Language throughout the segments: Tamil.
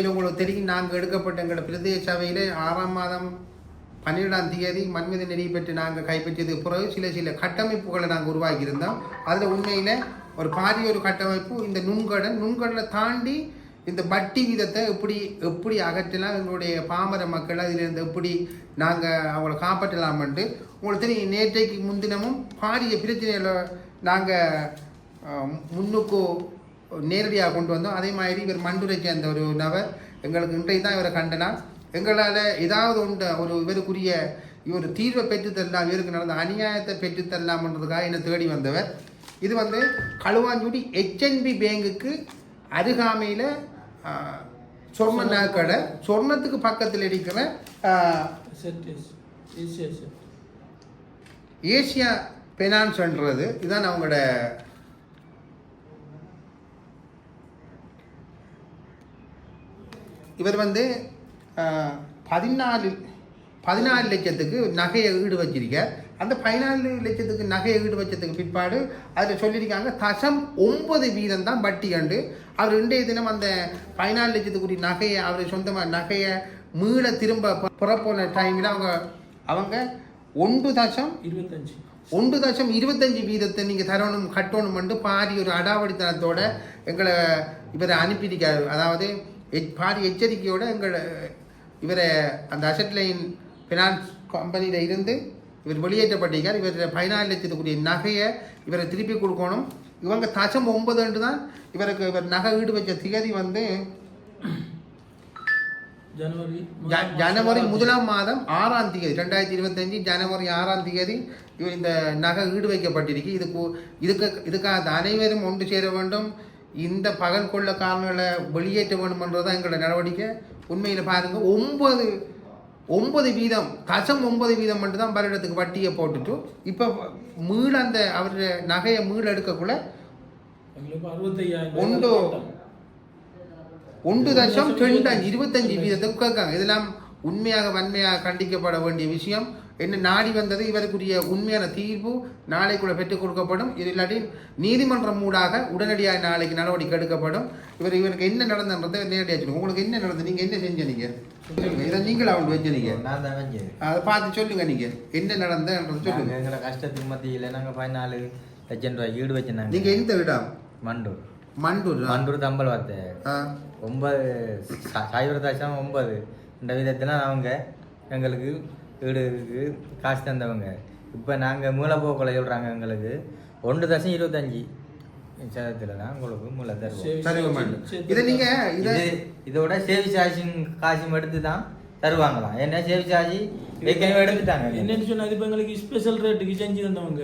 இது உங்களுக்கு தெரியும் நாங்கள் எடுக்கப்பட்ட எங்களோட பிரதேச சபையில் ஆறாம் மாதம் பன்னிரெண்டாம் தேதி மண்மித நெறி பெற்று நாங்கள் கைப்பற்றியது பிறகு சில சில கட்டமைப்புகளை நாங்கள் உருவாக்கியிருந்தோம். அதில் உண்மையில் ஒரு பாரிய ஒரு கட்டமைப்பு இந்த நுண்கடன். நுண்கடலை தாண்டி இந்த வட்டி வீதத்தை எப்படி எப்படி அகற்றலாம் எங்களுடைய பாமர மக்கள் அதிலிருந்து எப்படி நாங்கள் அவங்கள காப்பாற்றலாம்ன்ட்டு உங்களுக்கு தெரியும் நேற்றைக்கு முன்தினமும் பாரிய பிரச்சனைகளை நாங்கள் முன்னுக்கு நேரடியாக கொண்டு வந்தோம். அதே மாதிரி இவர் மண்டுரை சேர்ந்த ஒரு நபர். எங்களுக்கு இன்றைக்கு தான் இவரை கண்டனா எங்களால் ஏதாவது உண்டு ஒரு இவருக்குரிய இவர் தீர்வை பெற்றுத்தரலாம் இவருக்கு நடந்த அநியாயத்தை பெற்றுத்தரலாம்ன்றதுக்காக என்னை தேடி வந்தவர். இது வந்து களுவாஞ்சூடி ஹெச்என்பி பேங்குக்கு அருகாமையில் சொர்ண நகைக்கடை சொர்ணத்துக்கு பக்கத்தில் இருக்கிற ஏசியா பெனான்ஸ்ன்றது இதுதான் அவங்களோட இவர் வந்து பதினாலு பதினாலு லட்சத்துக்கு நகையை ஈடு வச்சிருக்கார். அந்த பதினாலு லட்சத்துக்கு நகையை ஈடு வச்சதுக்கு பிற்பாடு அதில் சொல்லியிருக்காங்க தசம் ஒன்பது வீதம் தான் வட்டி கண்டு. அவர் இன்றைய தினம் அந்த பதினாலு லட்சத்துக்குரிய நகையை அவர் சொந்தமாக நகையை மீள திரும்ப புறப்போன டைமில் அவங்க அவங்க ஒன்று தசம் இருபத்தஞ்சு. ஒன்று தசம் இருபத்தஞ்சு வீதத்தை நீங்கள் தரணும் கட்டணும் வந்து பாரி ஒரு அடாவடித்தனத்தோட எங்களை இவரை அனுப்பியிருக்காரு. அதாவது பாரி எச்சரிக்கையோட எங்களை இவரை அந்த அசட் லைன் ஃபினான்ஸ் கம்பெனியில் இருந்து இவர் வெளியேற்றப்பட்டிருக்கார். இவர் பதினாலு லட்சத்துக்குரிய நகையை இவரை திருப்பி கொடுக்கணும். இவங்க தசம் ஒன்பதுன்ட்டு தான் இவருக்கு இவர் நகை ஈடு வச்ச திகதி வந்து ஜனவரி ஜனவரி முதலாம் மாதம் ஆறாம் தேதி ரெண்டாயிரத்தி இருபத்தஞ்சு ஜனவரி ஆறாம் தேதி இவ- இந்த நகை ஈடு வைக்கப்பட்டிருக்கு. இதுக்கு இதுக்கு இதுக்காக அனைவரும் ஒன்று சேர வேண்டும். இந்த பகல் கொள்ளக்காரர்களை வெளியேற்ற வேண்டும்ன்றதான் எங்களோட நடவடிக்கை. உண்மையில் பாருங்க ஒன்பது ஒன்பது வீதம் தசம் ஒன்பது வீதம் மட்டும் தான் வருடத்துக்கு வட்டியை போட்டுட்டு இப்போ மீள அந்த அவர் நகையை மீள எடுக்கக்குள்ள ஒன்று ஒன்று தசம் ரெண்டு இருபத்தஞ்சு வீதத்துக்கு கேட்காங்க. இதெல்லாம் உண்மையாக வன்மையாக கண்டிக்கப்பட வேண்டிய விஷயம். என்ன நாடி வந்தது இவருக்குரிய உண்மையான தீர்ப்பு நாளைக்குள்ள பெற்றுக் கொடுக்கப்படும். இது இல்லாட்டி நீதிமன்றம் மூடாக உடனடியாக நாளைக்கு நடவடிக்கை எடுக்கப்படும். இவர் இவருக்கு என்ன நடந்தன்றதை நேரடியாக சொல்லுங்க. உங்களுக்கு என்ன நடந்தது? நீங்க என்ன செஞ்சீங்க சொல்லுங்க. இதை நீங்களா அவங்க வச்சீங்க நான் தான் வெஞ்சது. அதை பார்த்து சொல்லுங்க நீங்க. என்ன நடந்ததுன்றதை நாங்க சொல்லுங்க. எங்களை கஷ்டத்துக்கு மத்தியில் நாங்கள் பதினாலு லட்சம் ரூபாய் ஈடு வச்சிருந்தாங்க நீங்க. எந்த இடம் மண்டூர். மண்டூர்? மண்டூர் தம்பல் வார்த்தை. ஒன்பது சா- சைபர் தசம் ஒன்பது. இந்த விதத்தில் அவங்க எங்களுக்கு வீடுக்கு காசு தந்தவங்க. இப்போ நாங்கள் மூலப்போக்கில் சொல்கிறாங்க எங்களுக்கு. ஒன்று தசம் இருபத்தஞ்சி சதத்தில் தான் உங்களுக்கு மூளை தருவோம். இதை நீங்க இதை இது இதோட சேவி சார்ஜின் காசும் எடுத்து தான் தருவாங்களாம். ஏன்னா சேவி சார்ஜ் ஏற்கனவே எடுத்துட்டாங்க என்னன்னு சொன்னா இப்ப எங்களுக்கு ஸ்பெஷல் ரேட்டுக்கு செஞ்சு தந்தவங்க.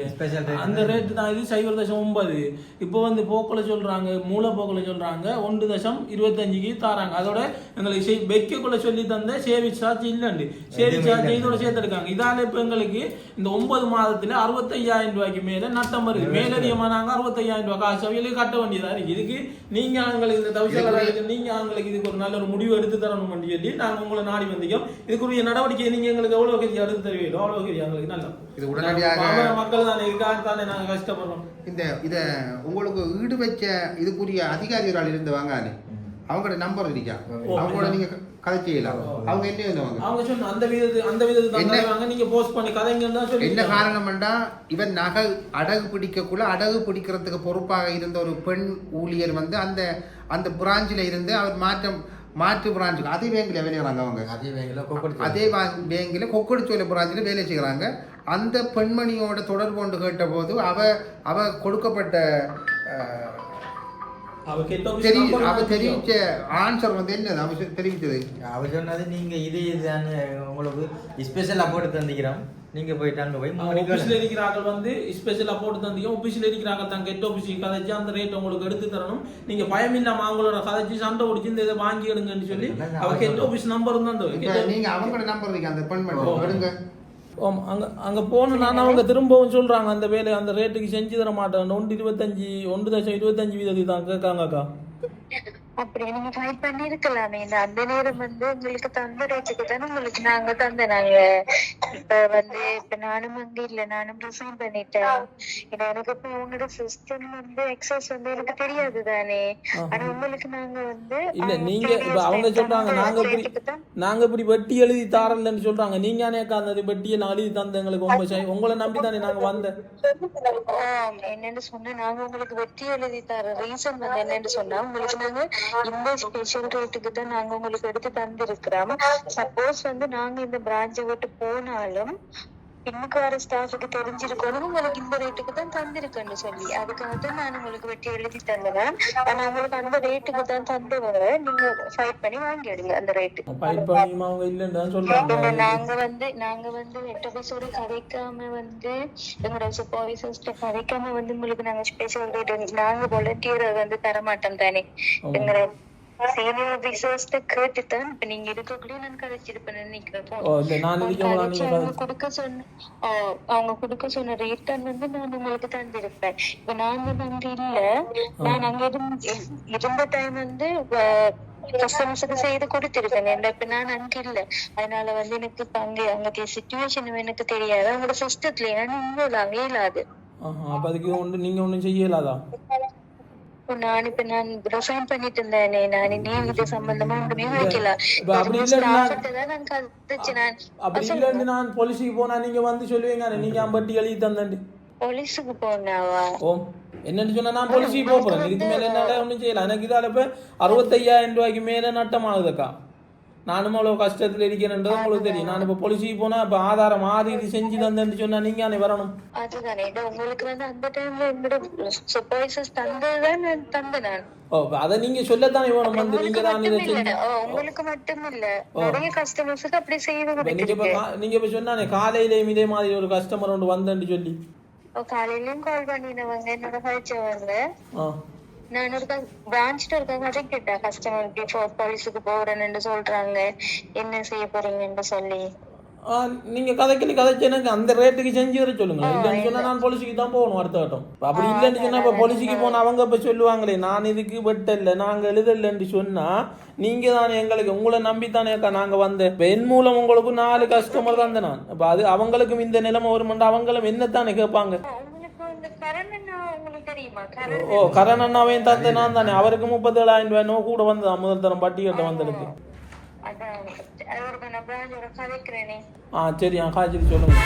அந்த ரேட்டு தான் இது சைபர் தசம் ஒன்பது. இப்போ வந்து போக்கில் சொல்றாங்க மூல போக்கில் சொல்றாங்க ஒன்று தசம் இருபத்தஞ்சுக்கு தாராங்க. அதோட எங்களுக்கு வைக்கக்குள்ள சொல்லி தந்த சேவிங் சார்ஜ் இல்லைண்டு. சேவிங் சார்ஜ் இதோட சேர்த்துருக்காங்க. இதால இப்போ எங்களுக்கு இந்த ஒன்பது மாதத்துல அறுபத்தையாயிரம் ரூபாய்க்கு மேல நட்டம் வருது. மேலதிகமாக நாங்கள் அறுபத்தையாயிரம் ரூபாய் காசு அவையிலே கட்ட வேண்டியதா இருக்கு. இதுக்கு நீங்க எங்களுக்கு இந்த தவிசலாக நீங்க இதுக்கு ஒரு நல்ல ஒரு முடிவு எடுத்து தரணும் சொல்லி நாங்க உங்களை நாடி வந்திக்கோம் இதுக்குரிய நடவடிக்கை நீங்க எங்களுக்கு தருவீங்களோ அவ்வளவு கருதி எங்களுக்கு நல்லா. இது உடனடியாக மக்கள் தானே இதுக்காக தானே நாங்க கஷ்டப்படுறோம். இந்த இதை உங்களுக்கு ஈடு வச்ச இதுக்குரிய அதிகாரிகள் இருந்தவங்க அவங்களோட நம்பர் இருக்கா? அவங்களோட நீங்க கதை செய்யலாம். அவங்க என்ன இருந்தவங்க அவங்க சொன்ன அந்த விதத்து அந்த விதத்து என்ன- நீங்க போஸ்ட் பண்ணி கதைங்கன்னு சொல்லி என்ன காரணம்டா இவன் நகை அடகு பிடிக்கக்குள்ள அடகு பிடிக்கிறதுக்கு பொறுப்பாக இருந்த ஒரு பெண் ஊழியர் வந்து அந்த அந்த பிரான்ச்சில் இருந்து அவர் மாற்றம் மாற்று பிரான்ச்சுக்கு அதே பேங்கில் வேலை செய்கிறாங்க அவங்க. அதே வேங்கில் கொக்கடி அதே பேங்கில் கொக்கடிச்சோலை பிரான்ச்சில் வேலை செய்கிறாங்க அந்த பெண்மணியோட தொடர்பு கொண்டு கேட்டபோது அவ அவ கொடுக்கப்பட்ட தெரிவிச்ச ஆன்சர் வந்து சொ- தெரிவித்தது அவர் சொன்னது நீங்க இது இதுதானே உங்களுக்கு ஸ்பெஷல் அப்போர்ட் தந்திக்கிறோம் நீங்க போயிட்டு அங்க போய் ஆபீஸ்ல இருக்கிறார்கள் வந்து ஸ்பெஷலா போட்டு தந்தீங்க ஆபீஸ்ல இருக்கிறாங்க தான் கெட்ட ஆபீஸ் கதைச்சு அந்த ரேட் உங்களுக்கு எடுத்து தரணும் நீங்க பயம் இல்லாம அவங்களோட கதைச்சு சண்டை பிடிச்சி இந்த இதை வாங்கி எடுங்கன்னு சொல்லி அவ கெட்ட ஆபீஸ் நம்பர் தான். நீங்க அவங்களோட நம்பர் இருக்கு அந்த பெண்மணி எடுங்க ஆமா, அங்க அங்க போனா அவங்க திரும்பவும் சொல்றாங்க அந்த வேலை அந்த ரேட்டுக்கு செஞ்சு தர மாட்டேன். ஒன்று இருபத்தஞ்சு ஒன்று தசம் இருபத்தஞ்சு வீதத்தை தான் கேட்காங்க அக்கா அப்படி நீங்க ட்ரை பண்ணிருக்கலாமே. இந்த அந்த நேரம் வந்து உங்களுக்கு தந்த ரேட்டுக்கு தானே உங்களுக்கு நாங்க தந்த நாங்க இப்ப வந்து இப்ப நானும் வந்து இல்ல நானும் ரிசைன் பண்ணிட்டேன். இது எனக்கு இப்ப உங்களோட சிஸ்டம் வந்து எக்ஸஸ் வந்து எனக்கு தெரியாது தானே. ஆனா உங்களுக்கு நாங்க வந்து இல்ல நீங்க இப்ப அவங்க சொல்றாங்க நாங்க இப்படி நாங்க இப்படி வெட்டி எழுதி தாரலன்னு சொல்றாங்க. நீங்க அனேக்கா அந்த வெட்டியை நான் எழுதி தந்த எங்களுக்கு சை- உங்களை நம்பி தானே நாங்க வந்தேன். என்னன்னு சொன்னா நாங்க உங்களுக்கு வெட்டி எழுதி தர ரீசன் வந்து என்னன்னு சொன்னா உங்களுக்கு நாங்க இந்த ஸ்பெஷல் ரேட்டுக்கு தான் நாங்க உங்களுக்கு எடுத்து தந்திருக்கிறோம். சப்போஸ் வந்து நாங்க இந்த பிரான்ச்சை விட்டு போனாலும் பின்னுக்கு வர ஸ்டாஃபுக்கு தெரிஞ்சிருக்கணும் உங்களுக்கு இந்த ரேட்டுக்கு தான் தந்திருக்கேன்னு சொல்லி. அதுக்காக தான் நான் உங்களுக்கு வெட்டி எழுதி தந்தேன். ஆனா உங்களுக்கு அந்த ரேட்டுக்கு தான் தந்தவங்க நீங்க ஃபைட் பண்ணி வாங்கிடுங்க அந்த ரேட்டு நாங்க வந்து நாங்க வந்து எட்டபிசோட கதைக்காம வந்து எங்களோட சூப்பர்வைசர்ஸ்ட கதைக்காம வந்து உங்களுக்கு நாங்க ஸ்பெஷல் ரேட் நாங்க வாலண்டியர் வந்து தர மாட்டோம் தானே எங்களோட தான் இப்ப நீங்க இருக்கக்கூடிய நான் கதைச்சிருப்பேன் நினைக்கிறேன் ஓ இல்ல நான் அவங்க இருக்கவங்களா கதைச்சு நீங்க அவங்க கொடுக்க சொன்ன அவங்க கொடுக்க சொன்ன ரேட் வந்து நான் உங்களுக்கு தந்திருப்பேன். இப்ப நான் வந்து அங்க இல்ல. நான் அங்க இருந்து இருந்த டைம் வந்து கஸ்டமர்ஸுக்கு செய்து கொடுத்திருக்கேன் ஏன்டா இப்ப நான் அங்க இல்ல. அதனால வந்து எனக்கு அங்க அங்க சுச்சுவேஷன் எனக்கு தெரியாது. அவங்களோட சிஸ்டத்துல நான் இல்லாது. அப்ப அதுக்கு ஒன்று நீங்க ஒண்ணும் செய்யலாதா? நான் இப்ப நான் ரிசைன் பண்ணிட்டு இருந்தேனே நான் இனியும் இது சம்பந்தமா ஒன்றுமே வைக்கல. அப்படி தான் நான். போலீஸுக்கு போனா நீங்க வந்து சொல்லுவீங்க நீங்க அம்பட்டி எழுதி தந்தேன் போலீஸுக்கு போனாவா? ஓ என்னன்னு சொன்னா நான் போலீஸுக்கு போறேன். இதுக்கு மேல என்னால ஒன்றும் செய்யலாம் எனக்கு இதால இப்ப அறுபத்தையாயிரம் ரூபாய்க்கு மேல நட்டம் ஆகுதுக்கா நானும் அவ்வளவு கஷ்டத்துல இருக்கிறேன்றது உங்களுக்கு தெரியும். நான் இப்ப போலீஸுக்கு போனா இப்ப ஆதாரம் ஆதி இது செஞ்சு தந்தேன்னு சொன்னா நீங்க அன்னை வரணும். அதுதானே. உங்களுக்கு வந்து அந்த டைம்ல என்னோட சூப்பர்வைசர்ஸ் தந்ததுதான் நான் தந்தேன் நான். ஓ அதை நீங்க சொல்லத்தானே வேணும் வந்து நீங்க தான் இதை செஞ்சு உங்களுக்கு மட்டும் இல்ல நிறைய கஸ்டமர்ஸுக்கு அப்படி இப்ப நீங்க இப்ப நீங்க இப்ப சொன்னானே காலையிலேயும் இதே மாதிரி ஒரு கஸ்டமர் ஒன்று வந்தேன்னு சொல்லி. காலையிலயும் கால் பண்ணினவங்க என்னோட கழிச்சவங்க நான் ஒரு பிரான்ச்ல இருக்காங்க அதை கேட்டேன். கஸ்டமர் பிஃபோர் போலீஸுக்கு போறேன்னு சொல்றாங்க. என்ன செய்ய போறீங்கன்னு சொல்லி. நீங்க கதைக்கு கதைச்சு எனக்கு அந்த ரேட்டுக்கு செஞ்சு வர சொல்லுங்க. இல்லைன்னு சொன்னா நான் போலீஸுக்கு தான் போகணும் அடுத்த இப்ப அப்படி இல்லைன்னு சொன்னா இப்ப போலீஸுக்கு போனா அவங்க இப்ப சொல்லுவாங்களே நான் இதுக்கு வெட்டல நாங்க எழுதலன்னு சொன்னா நீங்க தானே எங்களுக்கு உங்களை நம்பி தானே அக்கா நாங்க வந்தேன். என் மூலம் உங்களுக்கு நாலு கஸ்டமர் தந்தேன் நான். இப்ப அது அவங்களுக்கும் இந்த நிலைமை வருமெண்டா அவங்களும் என்னத்தானே கேட்பாங்க உங்களுக்கு இந்த கரண் என்ன உங்களுக்கு தெரியுமா கரண் ஓ கரண் அண்ணாவையும் தந்தேன் நான் தானே. அவருக்கு முப்பத்தேழாயிரம் ரூபாய். நோ கூட வந்ததான் முதல் தரம் பட்டி கட்ட வந்ததுக்கு அதான் அவருக்கு நான் பிரான்ச்சோட கதைக்கிறேனே. ஆ சரி ஆ காய்ச்சல் சொல்லுங்க.